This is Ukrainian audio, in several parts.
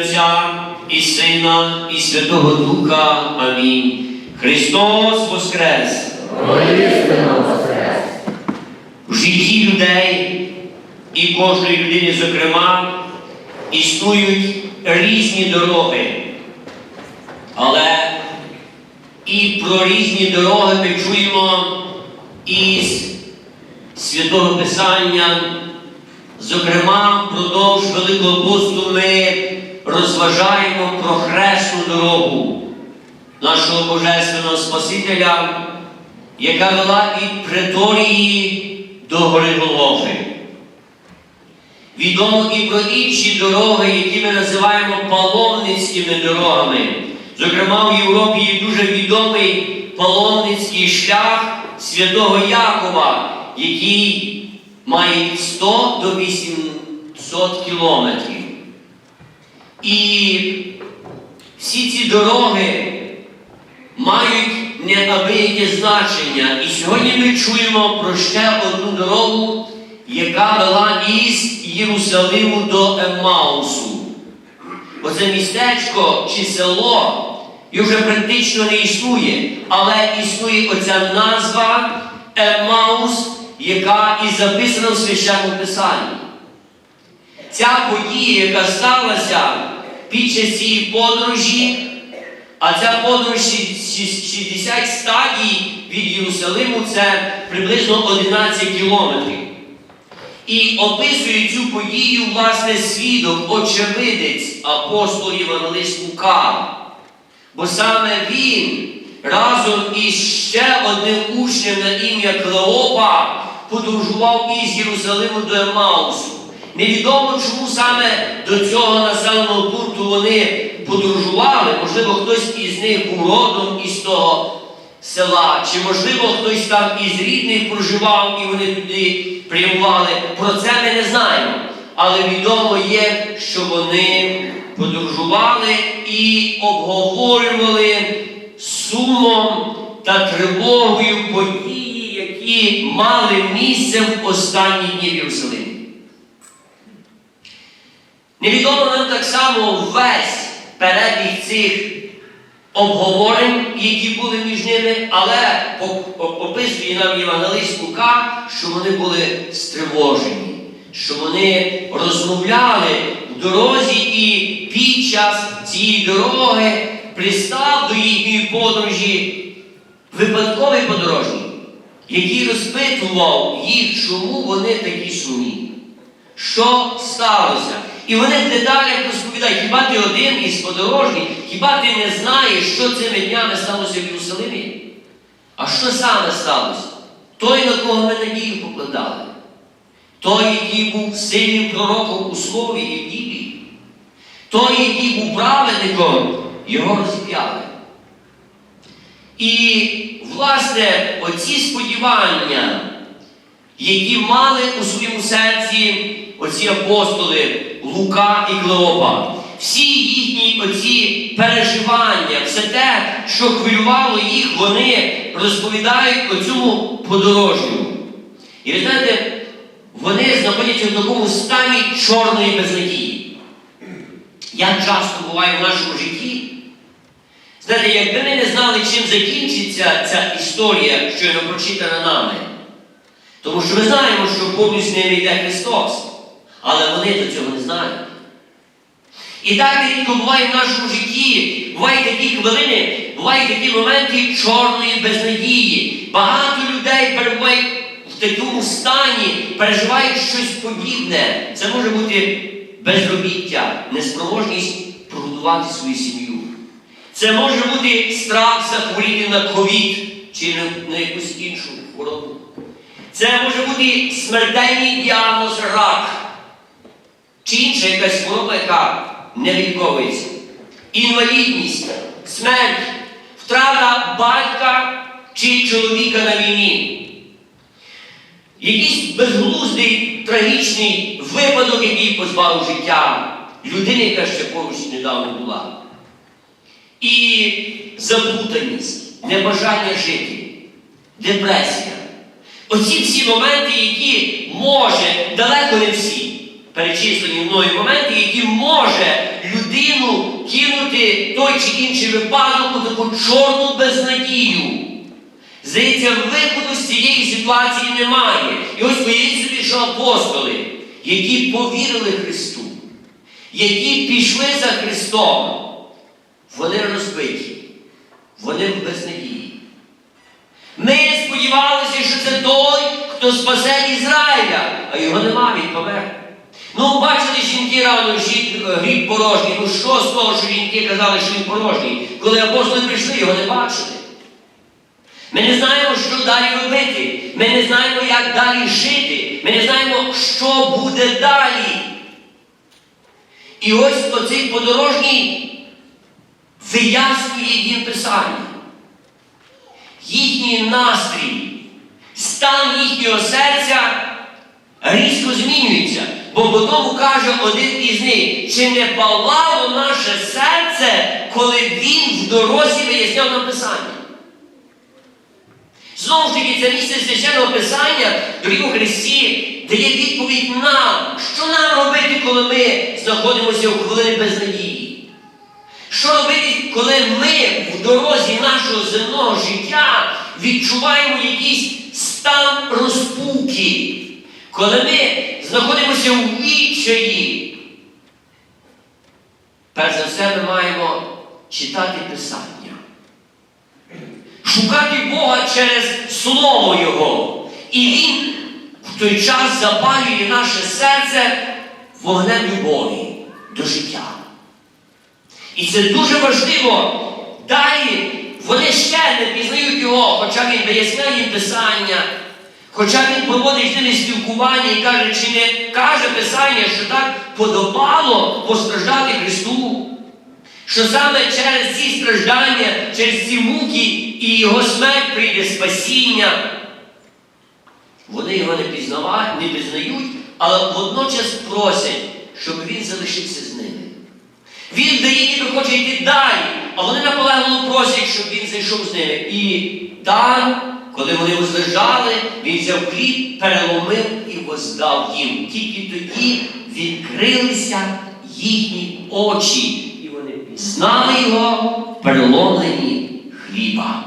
Отця і Сина, і Святого Духа. Амінь. Христос Воскрес! Воскрес! В житті людей і кожної людини, зокрема, існують різні дороги. Але і про різні дороги ми чуємо із Святого Писання. Зокрема, впродовж Великого посту ми розважаємо про хресну дорогу нашого Божественного Спасителя, яка вела від преторії до гори Голгофи. Відомо і про інші дороги, які ми називаємо паломницькими дорогами. Зокрема, в Європі є дуже відомий паломницький шлях святого Якова, який має від 100 до 800 кілометрів. І всі ці дороги мають неабияке значення. І сьогодні ми чуємо про ще одну дорогу, яка вела із Єрусалиму до Еммаусу. Оце містечко чи село і вже практично не існує, але існує оця назва Еммаус, яка і записана в священному писанні. Ця подія, яка сталася під час цієї подорожі, а ця подорож ші- ші- 60 стадій від Єрусалиму це приблизно 11 кілометрів. І описує цю подію, власне, свідок, очевидець, апостол Євангелист Лука. Бо саме він разом із ще одним учнем на ім'я Клеопа подорожував із Єрусалиму до Емаусу. Невідомо, чому саме до цього населеного пункту вони подорожували. Можливо, хтось із них був родом із того села, чи можливо хтось там із рідних проживав і вони туди прямували. Про це ми не знаємо. Але відомо є, що вони подорожували і обговорювали сумом та тривогою події, які мали місце в останні дні в Єрусалимі. Невідомо нам так само весь перебіг цих обговорень, які були між ними, але описує нам Євангелист Лука, що вони були стривожені, що вони розмовляли в дорозі і під час цієї дороги пристав до їхньої подорожі випадковий подорожній, який розпитував їх, чому вони такі сумні. Що сталося? І вони в деталях розповідають, хіба ти один із подорожніх, хіба ти не знаєш, що цими днями сталося в Єрусалимі? А що саме сталося? Той, на кого ми надію покладали, той, який був сильним пророком у слові і в ділі, той, який був праведником, його розіп'яли. І, власне, оці сподівання, які мали у своєму серці оці апостоли Лука і Клеопа. Всі їхні оці переживання, все те, що хвилювало їх, вони розповідають о цьому подорожню. І ви знаєте, вони знаходяться в такому стані чорної безнадії. Як часто буває в нашому житті, знаєте, якби ми не знали, чим закінчиться ця історія, що є прочитана нами. Тому що ми знаємо, що повністю ними йде Христос, але вони до цього не знають. І так рідко буває в нашому житті, бувають такі хвилини, бувають такі моменти чорної безнадії. Багато людей перебувають в такому стані, переживають щось подібне. Це може бути безробіття, неспроможність прогодувати свою сім'ю. Це може бути страх захворіти на ковід чи на, якусь іншу хворобу. Це може бути смертельний діагноз рак чи інша якась хвороба, яка не ліковується. Інвалідність, смерть, втрата батька чи чоловіка на війні. Якийсь безглуздий, трагічний випадок, який позбавив життя людини, яка ще поруч недавно була. І заплутаність, небажання жити, депресія. Оці всі моменти, які може, далеко не всі, перечислені мною моменти, які може людина той чи інший випадок у таку чорну безнадію. Здається, виходу з цієї ситуації немає. І ось уявіть собі, що апостоли, які повірили Христу, які пішли за Христом, вони розбиті, вони в безнадії. Ми сподівалися, що це той, хто спасе Ізраїля, а його нема, він помер. Ну, бачили жінки рано жінки, гріб порожній. Ну що з того, що жінки казали, що він порожній? Коли апостоли прийшли, його не бачили. Ми не знаємо, що далі робити. Ми не знаємо, як далі жити. Ми не знаємо, що буде далі. І ось оцей подорожній вияснює їм писання. Їхній настрій, стан їхнього серця різко змінюється. Бо потім каже один із них, чи не палало наше серце, коли він в дорозі виясняв нам писання. Знову ж таки, це місце священного писання, дорогі у Христі, дає відповідь нам, що нам робити, коли ми знаходимося в хвилині безнадії. Що робити, коли ми в дорозі нашого земного життя відчуваємо якийсь стан розпуки, коли ми знаходимося у відчаї? Перш за все, ми маємо читати Писання шукати Бога через Слово Його. І Він в той час запалює наше серце вогнем любові до життя. І це дуже важливо. Далі вони ще не пізнають його, хоча він виясняє Писання, хоча він проводить з ними спілкування і каже, чи не каже Писання, що так подобало постраждати Христу. Що саме через ці страждання, через ці муки і його смерть прийде спасіння. Вони його не пізнавають, не пізнають, але водночас просять, щоб він залишився з ними. Він вдає, ніби хоче йти далі, а вони наполегливо просять, щоб він зайшов з ними. І там, коли вони возлежали, він взяв хліб, переломив і воздав їм. Тільки тоді відкрилися їхні очі, і вони пізнали його в переломленні хліба.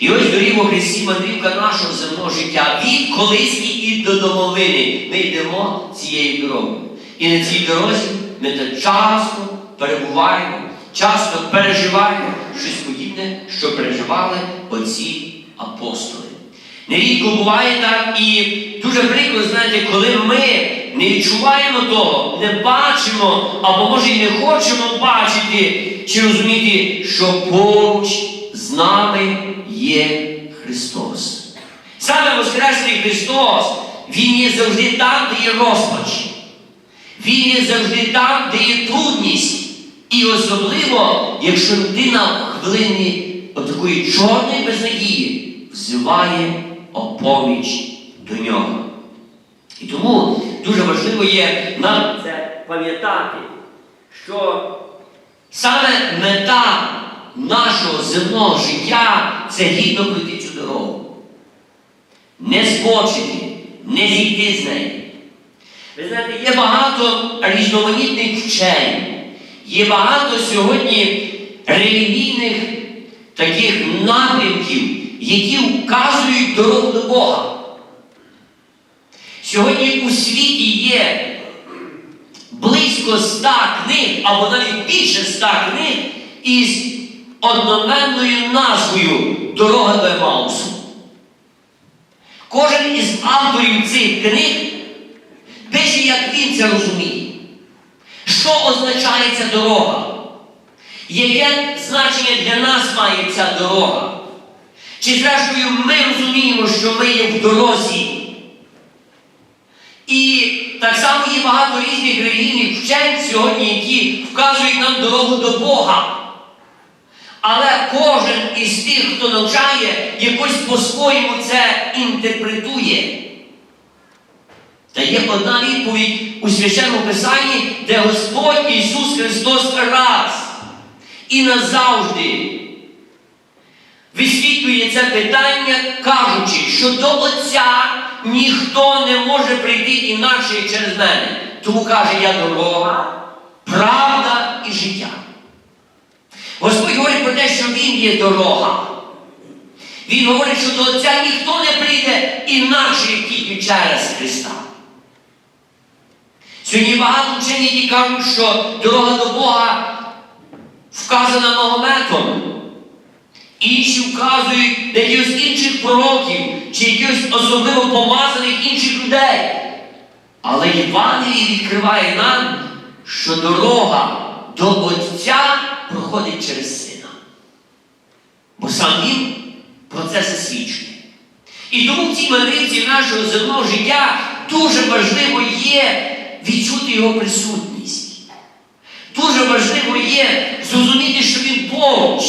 І ось дорімо Христі мандрівка нашого земного життя від колисні і до домовини. Ми йдемо цією дорогою. І на цій дорозі ми так часто перебуваємо, часто переживаємо щось подібне, що переживали оці апостоли. Нерідко буває так і дуже прикро, знаєте, коли ми не відчуваємо того, не бачимо, або може й не хочемо бачити чи розуміти, що поруч з нами є Христос. Саме Воскресний Христос, Він є завжди там, де є розпач. Він є завжди там, де є трудність. І особливо, якщо людина в хвилині отакої чорної безнадії взиває о поміч до нього. І тому дуже важливо є нам це пам'ятати, що саме мета нашого земного життя це гідно пройти цю дорогу. Не збочити, не зійти з неї. Ви знаєте, є багато різноманітних вчень, є багато сьогодні релігійних таких напрямків, які вказують дорогу до Бога. Сьогодні у світі є близько ста книг, або навіть більше ста книг із одноменною назвою Дорога до Емаусу. Кожен із авторів цих книг пише, як він це розуміє. Що означає ця дорога? Яке значення для нас має ця дорога? Чи зрештою ми розуміємо, що ми є в дорозі? І так само є багато різних релігійних вчень сьогодні, які вказують нам дорогу до Бога. Але кожен із тих, хто навчає, якось по-своєму це інтерпретує. Та є одна відповідь у священному Писанні, де Господь Ісус Христос раз і назавжди висвітлює це питання, кажучи, що до Отця ніхто не може прийти інакше через мене. Тому каже, я дорога, правда і життя. Господь говорить про те, що Він є дорога. Він говорить, що до Отця ніхто не прийде інакше, як тільки через Христа. Сьогодні багато вчені кажуть, що дорога до Бога вказана Магометом. Інші вказують якихось інших пророків чи якихось особливо помазаних інших людей. Але Євангеліє відкриває нам, що дорога до Отця проходить через Сина. Бо сам Він про це засвідчує. І тому в цій мандрівці нашого земного життя дуже важливо є відчути його присутність. Дуже важливо є зрозуміти, що він поруч.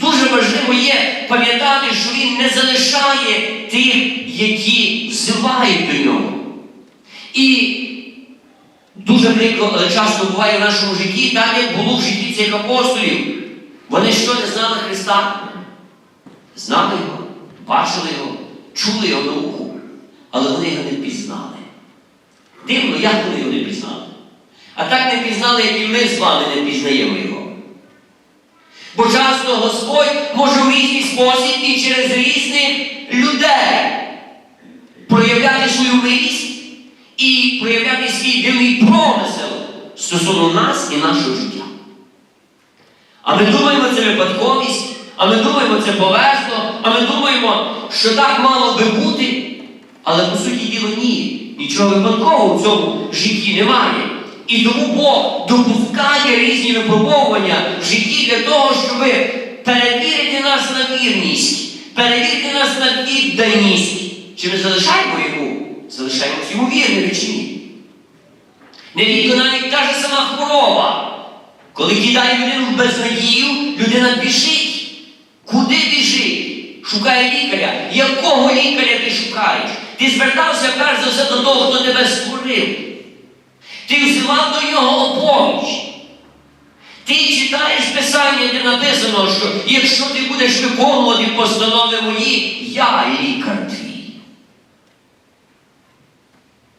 Дуже важливо є пам'ятати, що він не залишає тих, які взивають до нього. І дуже прикро, часто буває в нашому житті, так як було в житті цих апостолів. Вони що не знали Христа? Знали його, бачили його, чули його на уху, але вони його не пізнали. Дивно, як вони його не пізнали? А так не пізнали, як і ми з вами не пізнаємо його. Бо часто Господь може в різний спосіб і через різних людей проявляти свою милість і проявляти свій дивний промисел стосовно нас і нашого життя. А ми думаємо, це випадковість, а ми думаємо, це повезло, а ми думаємо, що так мало би бути. Але по суті діла ні. Нічого випадкового в цьому житті немає. І тому Бог допускає різні випробовування в житті для того, щоб перевірити нас на вірність, перевірити нас на відданість. Чи ми залишаємо йому? Залишаємось йому вірними чи ні? Невідко навіть та ж сама хвороба. Коли кидає людину в безнадію, людина біжить. Куди біжить? Шукає лікаря. Якого лікаря ти шукаєш? Ти звертався перш за все до того, хто тебе створив. Ти взивав до нього опоміч. Ти читаєш Писання, де написано, що якщо ти будеш виконувати постанови мої, я лікар твій.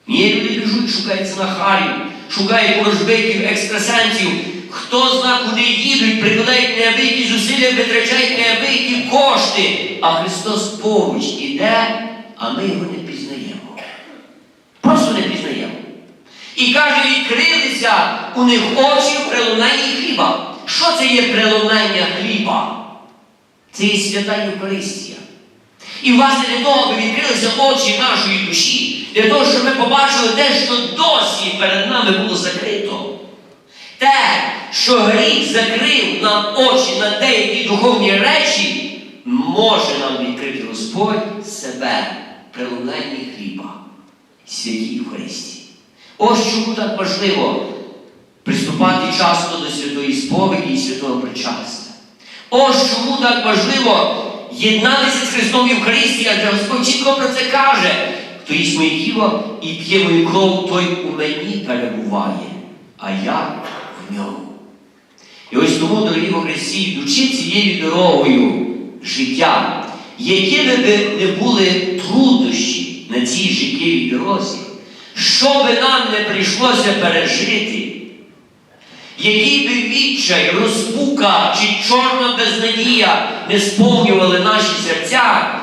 Ні, люди біжуть, шукають знахарів, шукають ворожбитів, екстрасенсів. Хто зна, куди їдуть, прикладають неабиякі зусилля, витрачають неабиякі кошти. А Христос поруч іде, а ми його не пізнаємо. Просто не пізнаємо. І каже, відкрилися у них очі в преломленні хліба. Що це є преломлення хліба? Це є свята Євхаристія. І власне для того, аби відкрилися очі нашої душі, для того, щоб ми побачили те, що досі перед нами було закрито. Те, що гріх закрив нам очі на деякі духовні речі, може нам відкрити Господь себе преломленні хліба, святій Євхаристії. Ось чому так важливо приступати часто до святої сповіді і святого причастя. Ось чому так важливо єднатися з Христом в Євхаристії, адже Господь чітко про це каже. Хто їсть моє тіло і п'є мою кров, той у мені перебуває, а я в ньому. І ось тому, дорогі во Христі, йдучи цією дорогою життя, якими би не були труднощі на цій життєвій дорозі, що би нам не прийшлося пережити, який би відчай, розпука чи чорна безнадія не сповнювали наші серця,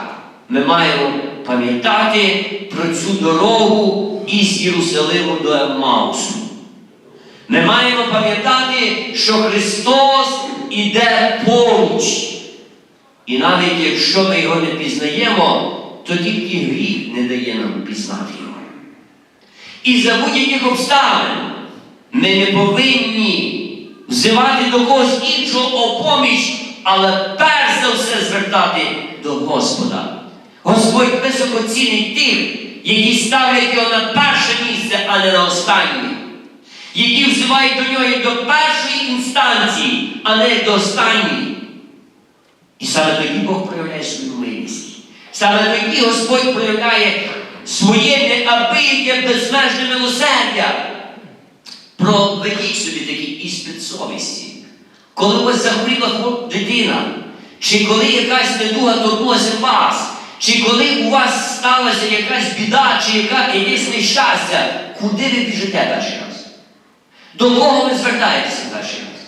ми маємо пам'ятати про цю дорогу із Єрусалиму до Еммаусу. Ми маємо пам'ятати, що Христос іде поруч. І навіть якщо ми його не пізнаємо, то тільки гріх не дає нам пізнати. І за будь-яких обставин ми не повинні взивати до когось іншого опоміч, але перш за все звертати до Господа. Господь високо цінить тих, які ставлять його на перше місце, а не на останнє. Які взивають до нього до першої інстанції, а не до останньої. І саме тоді Бог проявляє свою милість. Саме тоді Господь проявляє своє неабияке безмежне милосердя. Проведіть собі такий іспит совісті. Коли у вас захворіла дитина, чи коли якась недуга торкнулася вас, чи коли у вас сталася якась біда, чи яка, якесь нещастя, куди ви біжите перший раз? До кого ви звертаєтеся перший раз?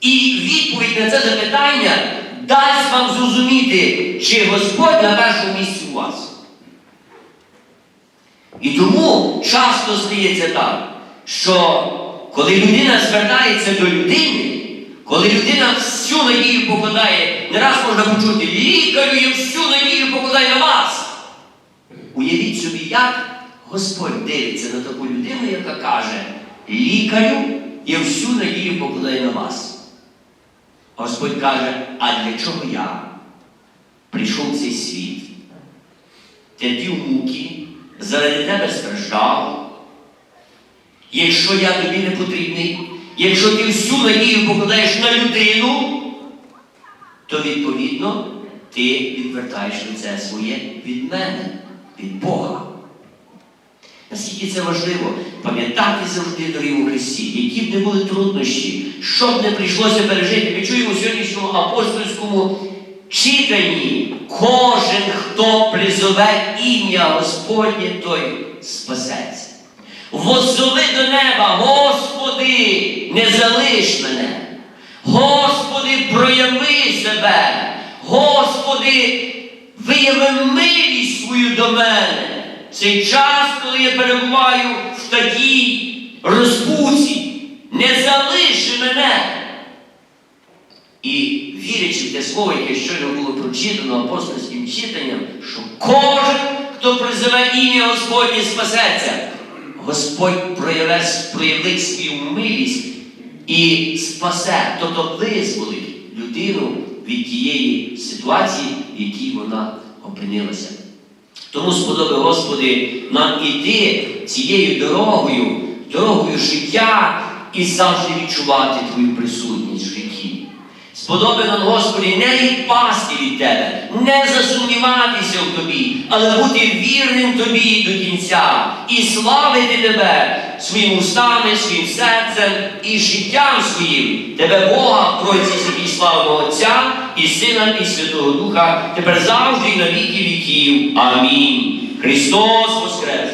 І відповідь на це запитання дасть вам зрозуміти, чи Господь на першому місці у вас. І тому часто стається так, що коли людина звертається до людини, коли людина всю надію покладає, не раз можна почути, лікарю, я всю надію покладаю на вас. Уявіть собі, як Господь дивиться на таку людину, яка каже, лікарю, я всю надію покладаю на вас. Господь каже, а для чого я прийшов в цей світ? терпів муки, заради тебе страждав. Якщо я тобі не потрібний, якщо ти всю надію покладаєш на людину, то відповідно ти відвертаєш лице своє від мене, від Бога. Наскільки це важливо пам'ятати завжди, дорогі у Христі, які б не були труднощі, що б не прийшлося пережити. Ми чуємо сьогоднішньому апостольському читанні. Кожен, хто призове ім'я Господнє, той спасеться. Воззови до неба, Господи, не залиш мене. Господи, прояви себе. Господи, вияви милість свою до мене. Цей час, коли я перебуваю в такій розпуці, не залиши мене. І вірячи в те слово, яке щойно було прочитано апостольським читанням, що кожен, хто призиве ім'я Господнє, спасеться, Господь проявить, свою милість і спасе, тобто визволить людину від тієї ситуації, в якій вона опинилася. Тому сподоби, Господи, нам іти цією дорогою, дорогою життя і завжди відчувати Твою присутність. Сподоби нам, Господи, не відпасти від Тебе, не засумніватися в Тобі, але бути вірним Тобі до кінця і славити Тебе своїми устами, своїм серцем і життям своїм. Тебе, Бога, Тройці святій славного Отця і Сина, і Святого Духа, тепер завжди і на віки віків. Амінь. Христос Воскрес!